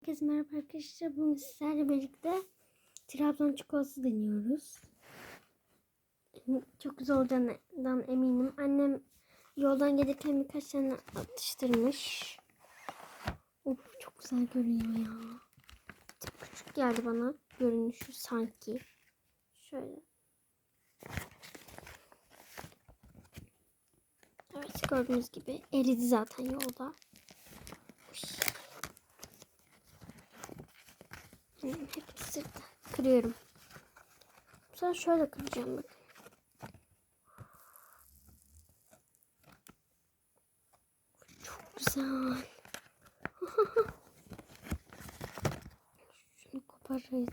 Herkese merhaba arkadaşlar. Bugün sizlerle birlikte Trabzon çikolatası deniyoruz. Çok güzel olacağından eminim. Annem yoldan gelirken birkaç tane atıştırmış. Of çok güzel görünüyor ya. Çok küçük geldi bana görünüşü sanki. Şöyle. Evet gördüğünüz gibi eridi zaten yolda. Uy. Benim hep sırtı. Kırıyorum. Sefer şöyle kıracağım bakın. Çok güzel. Şunu koparayım.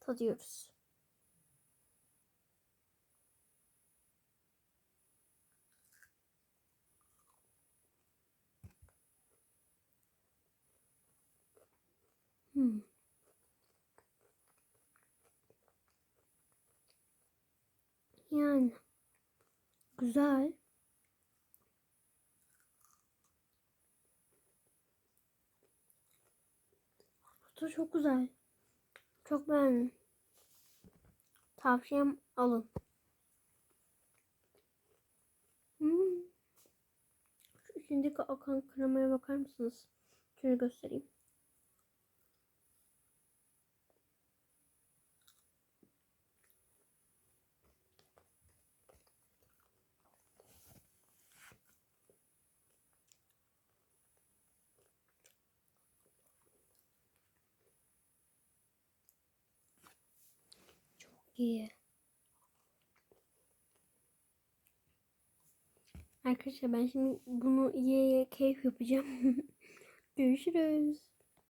Tadıyoruz. Hmm. Yani güzel. Bu çok güzel. Çok beğendim. Tavsiyem alın. Hmm. Şu içindeki akan kremaya bakar mısınız? Şöyle göstereyim. İyi. Arkadaşlar ben şimdi bunu yiye keyif yapacağım. Görüşürüz.